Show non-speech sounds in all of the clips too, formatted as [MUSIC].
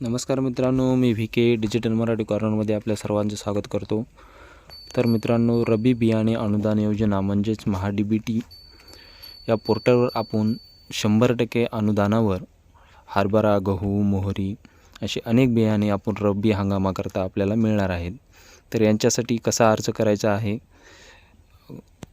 नमस्कार मित्रांनो मी व्ही के डिजिटल मराठी कॉर्नरमध्ये आपल्या सर्वांचे स्वागत करतो. तर मित्रांनो रबी बियाणे अनुदान योजना म्हणजेच महा डी बी टी या पोर्टलवर आपण शंभर टक्के अनुदानावर हरभरा गहू मोहरी असे अनेक बियाणे आपण रब्बी हंगामाकरता आपल्याला मिळणार आहेत. तर यांच्यासाठी कसा अर्ज करायचा आहे?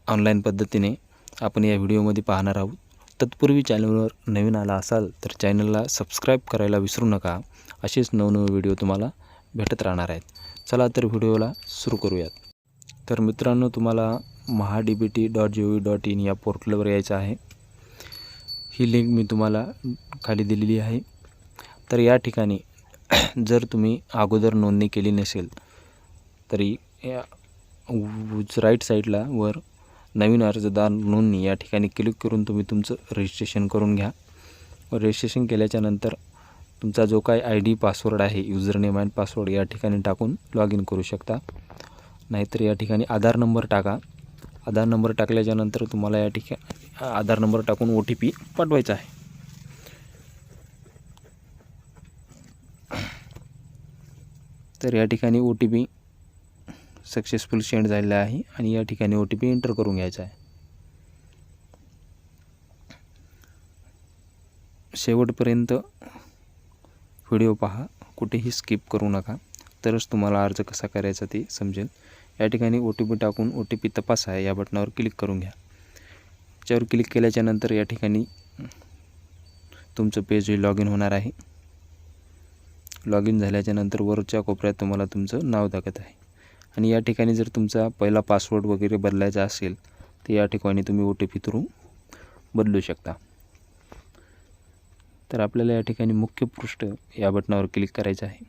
ऑनलाईन पद्धतीने आपण या व्हिडिओमध्ये पाहणार आहोत. तत्पूर्वी चॅनलवर नवीन आला असाल तर चॅनलला सबस्क्राईब करायला विसरू नका असेच नवनवे व्हिडिओ तुम्हाला भेटत राहणार आहेत. चला तर व्हिडिओला सुरू करूयात. तर मित्रांनो तुम्हाला Maha D B T dot G O V dot in या पोर्टलवर यायचं आहे. ही लिंक मी तुम्हाला खाली दिलेली आहे. तर या ठिकाणी [CLEARS THROAT] जर तुम्ही अगोदर नोंदणी केली नसेल तरी या राईट साईडला वर नवीन अर्जदार नोंदणी या ठिकाणी क्लिक करून तुम्ही तुमचं रजिस्ट्रेशन करून घ्या. व रजिस्ट्रेशन केल्याच्यानंतर तुमचा जो काय आय डी पासवर्ड आहे युजर नेम अँड पासवर्ड या ठिकाणी टाकून लॉग इन करू शकता. नाहीतर या ठिकाणी आधार नंबर टाका. आधार नंबर टाकल्याच्यानंतर तुम्हाला या ठिकाणी आधार नंबर टाकून ओ टी पी पाठवायचा आहे. तर या ठिकाणी O T P successful send झालेला आहे आणि या ठिकाणी ओ टी पी एंटर करून घ्यायचा आहे. शेवटपर्यंत व्हिडिओ पहा कुठेही स्किप करू नका तरच तुम्हाला अर्ज कसा करायचा ते समजेल. या ठिकाणी ओ टी पी टाकून ओ टी पी तपासा या बटनावर क्लिक करून घ्या. त्याच्यावर क्लिक केल्याच्यानंतर या ठिकाणी तुमचं पेज लॉग इन होणार आहे. लॉग इन झाल्याच्यानंतर वरच्या कोपऱ्यात तुम्हाला तुमचं नाव दाखवत आहे. आणि या ठिकाणी जर तुमचा पहिला पासवर्ड वगैरे बदलायचा असेल तर या ठिकाणी तुम्ही ओ टी पी थ्रू बदलू शकता. तर आपल्याला या ठिकाणी मुख्य पृष्ठ या बटनावर क्लिक करायचं आहे.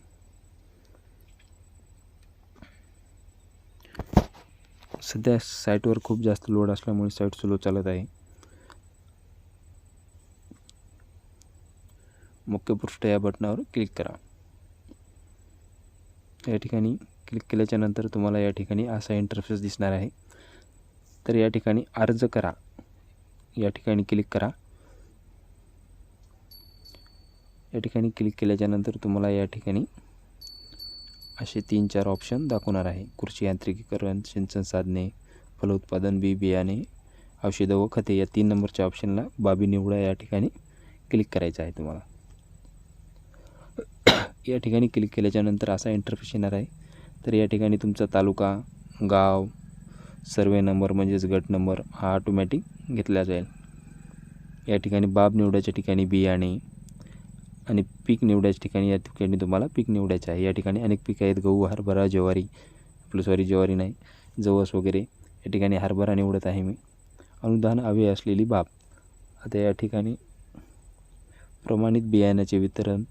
सध्या साईटवर खूप जास्त लोड असल्यामुळे साईट स्लो चालत आहे. मुख्य पृष्ठ या बटनावर क्लिक करा. या ठिकाणी क्लिक केल्याच्यानंतर तुम्हाला या ठिकाणी असा इंटरफेस दिसणार आहे. तर या ठिकाणी अर्ज करा. या ठिकाणी क्लिक करा. या ठिकाणी क्लिक केल्याच्यानंतर तुम्हाला या ठिकाणी असे तीन चार ऑप्शन दाखवणार आहे. कृषी यांत्रिकीकरण सिंचन साधने फलोत्पादन बी बियाणे औषधं व खते या तीन नंबरच्या ऑप्शनला बाबी निवडा या ठिकाणी क्लिक करायचं आहे तुम्हाला. [COUGHS] या ठिकाणी क्लिक केल्याच्यानंतर असा इंटरफेस येणार आहे. तर या ठिकाणी तुमचा तालुका गाव सर्वे नंबर म्हणजेच गट नंबर हा ऑटोमॅटिक घेतला जाईल. या ठिकाणी बाब निवडायच्या ठिकाणी बियाणे आणि पीक निवडायच्या ठिकाणी या ठिकाणी तुम्हाला पीक निवडायचं आहे. या ठिकाणी अनेक पीक आहेत. गहू हरभरा ज्वारी. आपलं सॉरी ज्वारी नाही जवस वगैरे. या ठिकाणी हरभरा निवडत आहे मी. अनुदान हवे असलेली बाब आता या ठिकाणी प्रमाणित बियाण्याचे वितरण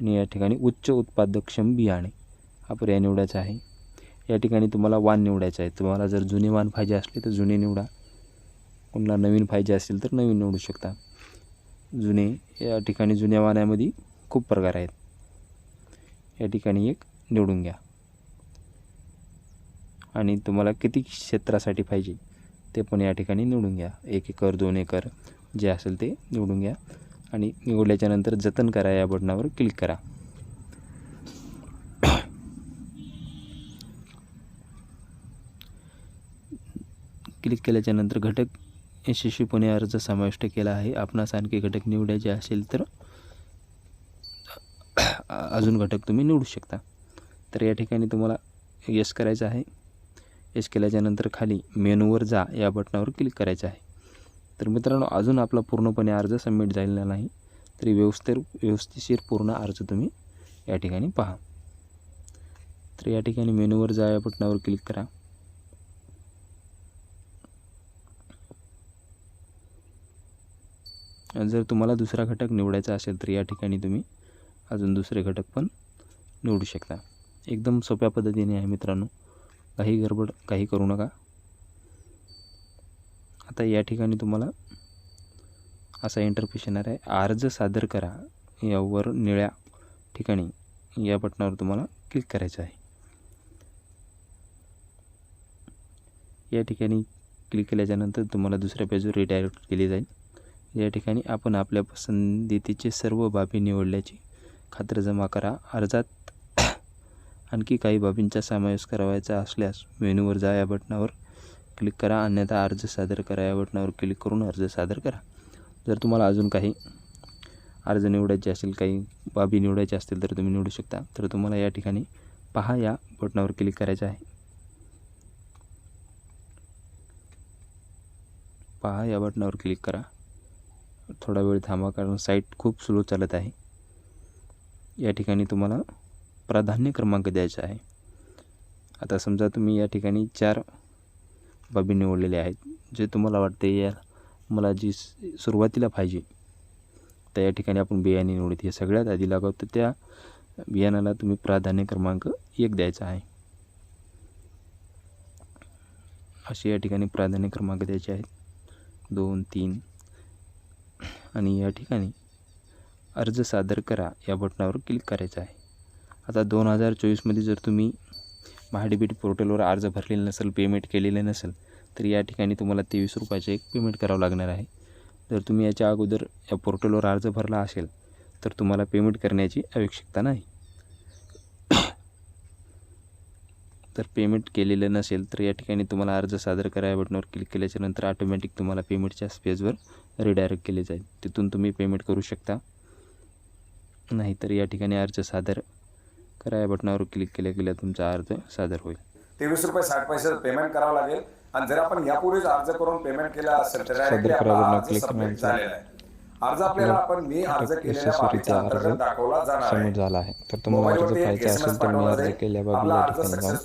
आणि या ठिकाणी उच्च उत्पादकक्षम बियाणे हा पर्याय निवडायचा आहे. या ठिकाणी तुम्हाला वाण निवडायचं आहे. तुम्हाला जर जुने वाण पाहिजे असले तर जुने निवडा. कोणाला नवीन पाहिजे असेल तर नवीन निवडू शकता. जुने या ठिकाणी जुन्या वाण्यामध्ये खूप प्रकार आहेत. या ठिकाणी एक निवडून घ्या. आणि तुम्हाला किती क्षेत्रासाठी पाहिजे ते पण या ठिकाणी निवडून घ्या. एक एकर दोन एकर जे असेल ते निवडून घ्या. आणि निवडल्याच्यानंतर जतन करा या बटनावर क्लिक करा. क्लिक केल्याच्यानंतर घटक यशस्वीपणे अर्ज समाविष्ट केला आहे. आपणास आणखी घटक निवडायचे असेल तर अजून घटक तुम्ही निवडू शकता. तर या ठिकाणी तुम्हाला यस करायचं आहे. यस केल्याच्यानंतर खाली मेनूवर जा या बटनावर क्लिक करायचं आहे. तर मित्रांनो अजून आपला पूर्णपणे अर्ज सबमिट झालेला नाही. तरी व्यवस्थित व्यवस्थिशीर पूर्ण अर्ज तुम्ही या ठिकाणी पहा. तर या ठिकाणी मेनूवर जा या बटनावर क्लिक करा. जर तुम्हाला दुसरा घटक निवडायचा असेल तर या ठिकाणी तुम्ही अजून दुसरे घटक पण निवडू शकता. एकदम सोप्या पद्धतीने आहे मित्रांनो. काही गडबड काही करू नका. आता या ठिकाणी तुम्हाला असा इंटरफेस येणार आहे. अर्ज सादर करा यावर निळ्या ठिकाणी या बटनावर तुम्हाला क्लिक करायचं आहे. या ठिकाणी क्लिक केल्याच्यानंतर तुम्हाला दुसऱ्या पेजवर रिडायरेक्ट केली जाईल. या ठिकाणी आपण आपल्या पसंतीचे सर्व बाबी निवडल्याची खात्रजमा करा. अर्जात [COUGHS] आणखी काही बाबींचा समावेश करावायचा असल्यास मेनूवर जा या बटनावर क्लिक करा. अन्यथा अर्ज सादर करा. या बटनावर क्लिक करून अर्ज सादर करा. जर तुम्हाला अजून काही अर्ज निवडायचे असेल काही बाबी निवडायच्या असतील तर तुम्ही निवडू शकता. तर तुम्हाला या ठिकाणी पहा या बटनावर क्लिक करायचं आहे. पहा या बटनावर क्लिक करा. थोडा वेळ थांबा कारण साईट खूप स्लो चालत आहे. या ठिकाणी तुम्हाला प्राधान्य क्रमांक द्यायचा आहे. आता समजा तुम्ही या ठिकाणी चार बाबी निवडलेल्या आहेत. जे तुम्हाला वाटते या मला जी सुरुवातीला पाहिजे तर या ठिकाणी आपण बियाणे निवडत हे सगळ्यात आधी लागवतं त्या बियाणाला तुम्ही प्राधान्य क्रमांक एक द्यायचा आहे. असे या ठिकाणी प्राधान्य क्रमांक द्यायचे आहेत. दोन तीन आणि या ठिकाणी अर्ज सादर करा या बटनावर क्लिक करायचं आहे. आता दोन हजार चोवीसमध्ये जर तुम्ही महाडीबीटी पोर्टलवर अर्ज भरलेला नसेल पेमेंट केलेलं नसेल तर या ठिकाणी तुम्हाला तेवीस रुपयाचे एक पेमेंट करावं लागणार आहे. जर तुम्ही याच्या अगोदर या पोर्टलवर अर्ज भरला असेल तर तुम्हाला पेमेंट करण्याची आवश्यकता नाही. तर पेमेंट केलेलं नसेल तर या ठिकाणी तुम्हाला अर्ज सादर करा या बटनावर क्लिक केल्याच्यानंतर ऑटोमॅटिक तुम्हाला पेमेंटच्या स्पेजवर रिडायरेक्ट केले जाईल. तिथून तुम्ही पेमेंट करू शकता. नाहीतर या ठिकाणी अर्ज सादर करा. या बटनावर क्लिक केल्या केल्या तुमचा अर्ज सादर होईल. तेवीस रुपये साठ पैसे पेमेंट करावं लागेल. आणि जर आपण यापूर्वीच अर्ज करून पेमेंट केला असेल तर अर्ज आपल्याला आपण मी अर्ज केलेल्या अंतर्गत दाखवला जाणार आहे. सबमिट झाला आहे. तर तुम्हाला अर्ज SMS असेल तर मी अर्ज जाईल. केल्या बाबी आपला या ठिकाणी जाऊन